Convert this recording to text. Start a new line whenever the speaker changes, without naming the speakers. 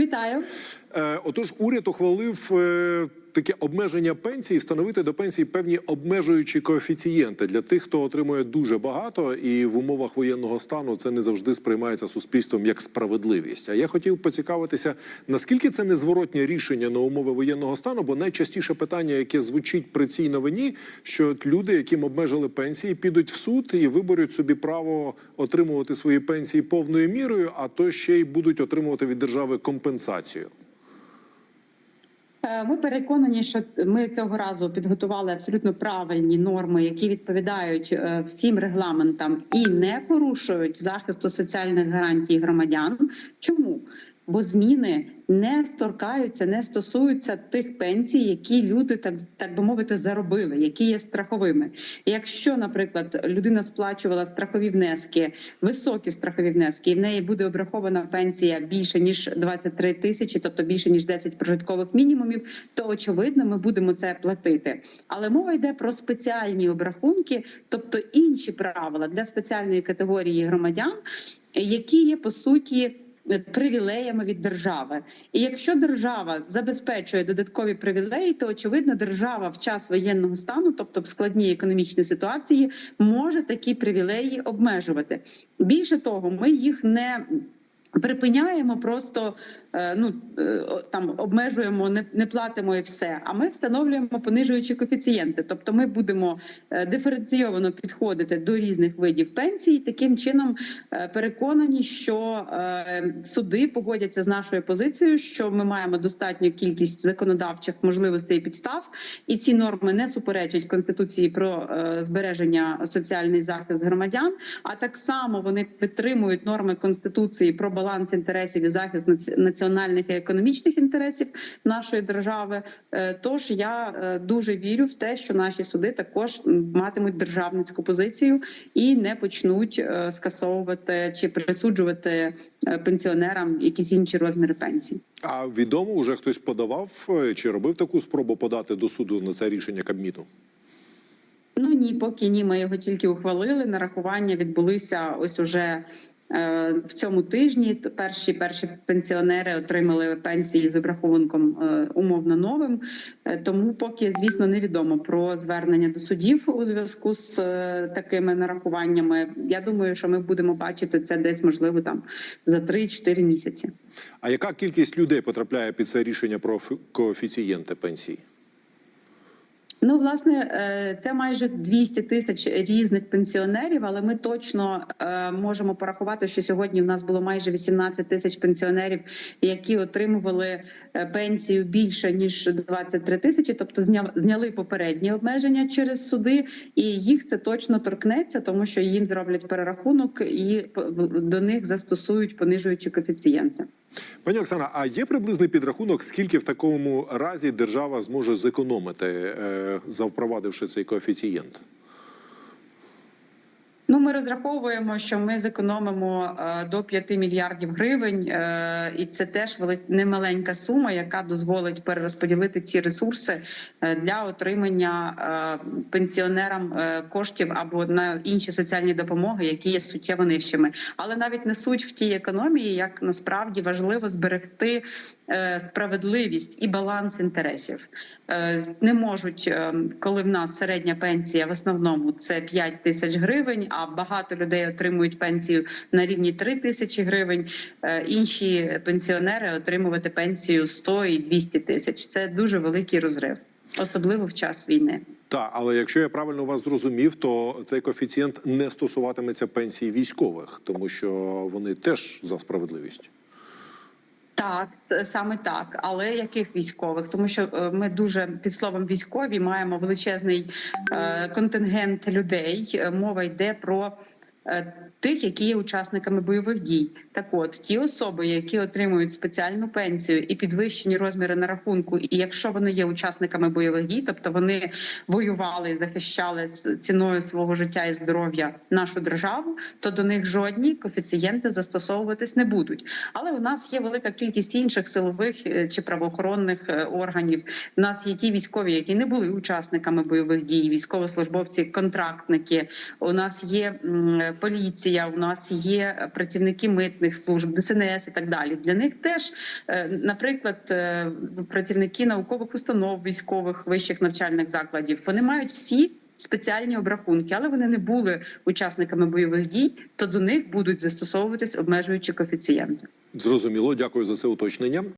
Вітаю.
Е, Отож, уряд ухвалив е, таке обмеження пенсії, встановити до пенсії певні обмежуючі коефіцієнти для тих, хто отримує дуже багато, і в умовах воєнного стану це не завжди сприймається суспільством як справедливість. А я хотів поцікавитися, наскільки це незворотнє рішення на умови воєнного стану, бо найчастіше питання, яке звучить при цій новині, що люди, яким обмежили пенсії, підуть в суд і виборють собі право отримувати свої пенсії повною мірою, а то ще й будуть отримувати від держави компенсацію.
Е, Ми переконані, що ми цього разу підготували абсолютно правильні норми, які відповідають е, всім регламентам і не порушують захисту соціальних гарантій громадян. Чому? Бо зміни не сторкаються, не стосуються тих пенсій, які люди так так би мовити заробили, які є страховими. Якщо, наприклад, людина сплачувала страхові внески, високі страхові внески, і в неї буде обрахована пенсія більше ніж 23 тисячі, тобто більше ніж 10 прожиткових мінімумів, то очевидно ми будемо це платити. Але мова йде про спеціальні обрахунки, тобто інші правила для спеціальної категорії громадян, які є по суті. Привілеями від держави, і якщо держава забезпечує додаткові привілеї, то очевидно держава в час воєнного стану, тобто в складній економічній ситуації, може такі привілеї обмежувати. Більше того, ми їх не припиняємо, просто е, ну е, там обмежуємо, не, не платимо і все. А ми встановлюємо понижуючі коефіцієнти. Тобто, ми будемо е, диференційовано підходити до різних видів пенсій. Таким чином переконані, що суди погодяться з нашою позицією, що ми маємо достатню кількість законодавчих можливостей і підстав, і ці норми не суперечать конституції про збереження соціальний захист громадян. А так само вони підтримують норми конституції про баланс інтересів і захист наці- національних і економічних інтересів нашої держави. Е, Тож я е, дуже вірю в те, що наші суди також матимуть державницьку позицію і не почнуть е, скасовувати чи присуджувати пенсіонерам якісь інші розміри пенсій.
А відомо, вже хтось подавав чи робив таку спробу подати до суду на це рішення Кабміну?
Ну ні, поки ні. Ми його тільки ухвалили. Нарахування відбулися ось уже. Е, В цьому тижні перші перші пенсіонери отримали пенсії з обрахунком е, умовно новим. Е, Тому поки, звісно, невідомо про звернення до судів у зв'язку з такими нарахуваннями. Я думаю, що ми будемо бачити це десь можливо там за 3-4 місяці.
А яка кількість людей потрапляє під це рішення про фі- коефіцієнти пенсії?
Ну, власне, е, це майже 200 тисяч різних пенсіонерів, але ми точно е, можемо порахувати, що сьогодні в нас було майже 18 тисяч пенсіонерів, які отримували е, пенсію більше ніж 23 тисячі, тобто зняли попередні обмеження через суди, і їх це точно торкнеться, тому що їм зроблять перерахунок і до них застосують понижуючі коефіцієнти.
Пані Оксана, а є приблизний підрахунок, скільки в такому разі держава зможе зекономити, запровадивши завпровадивши цей коефіцієнт?
Ну, ми розраховуємо, що ми зекономимо е, до 5 мільярдів гривень, е, і це теж немаленька сума, яка дозволить перерозподілити ці ресурси е, для отримання пенсіонерам коштів або на інші соціальні допомоги, які є суттєво нижчими. Але навіть не суть в тій економії, як насправді важливо зберегти справедливість і баланс інтересів. Не можуть, е, коли в нас середня пенсія в основному це 5 тисяч гривень, а багато людей отримують пенсію на рівні 3 тисячі гривень. е, Інші пенсіонери отримувати пенсію 100 і 200 тисяч. Це дуже великий розрив, особливо в час війни.
Так, але якщо я правильно вас зрозумів, то цей коефіцієнт не стосуватиметься пенсії військових, тому що вони теж за справедливість.
Так, саме так. Але яких військових? Тому що е, ми дуже під словом військові маємо величезний е, контингент людей. Е, Мова йде про тих, які є учасниками бойових дій. Так, от ті особи, які отримують спеціальну пенсію і підвищені розміри на рахунку, і якщо вони є учасниками бойових дій, тобто вони воювали і захищали з ціною свого життя і здоров'я нашу державу, то до них жодні коефіцієнти застосовуватись не будуть. Але у нас є велика кількість інших силових е, чи правоохоронних е, органів. У нас є ті військові, які не були учасниками бойових дій, військовослужбовці, контрактники. У нас є е, поліція, у нас є працівники митних служб, ДСНС і так далі. Для них теж, е, наприклад, е, працівники наукових установ, військових вищих навчальних закладів, вони мають всі. Спеціальні обрахунки, але вони не були учасниками бойових дій, то до них будуть застосовуватись обмежуючі коефіцієнти.
Зрозуміло, дякую за це уточнення.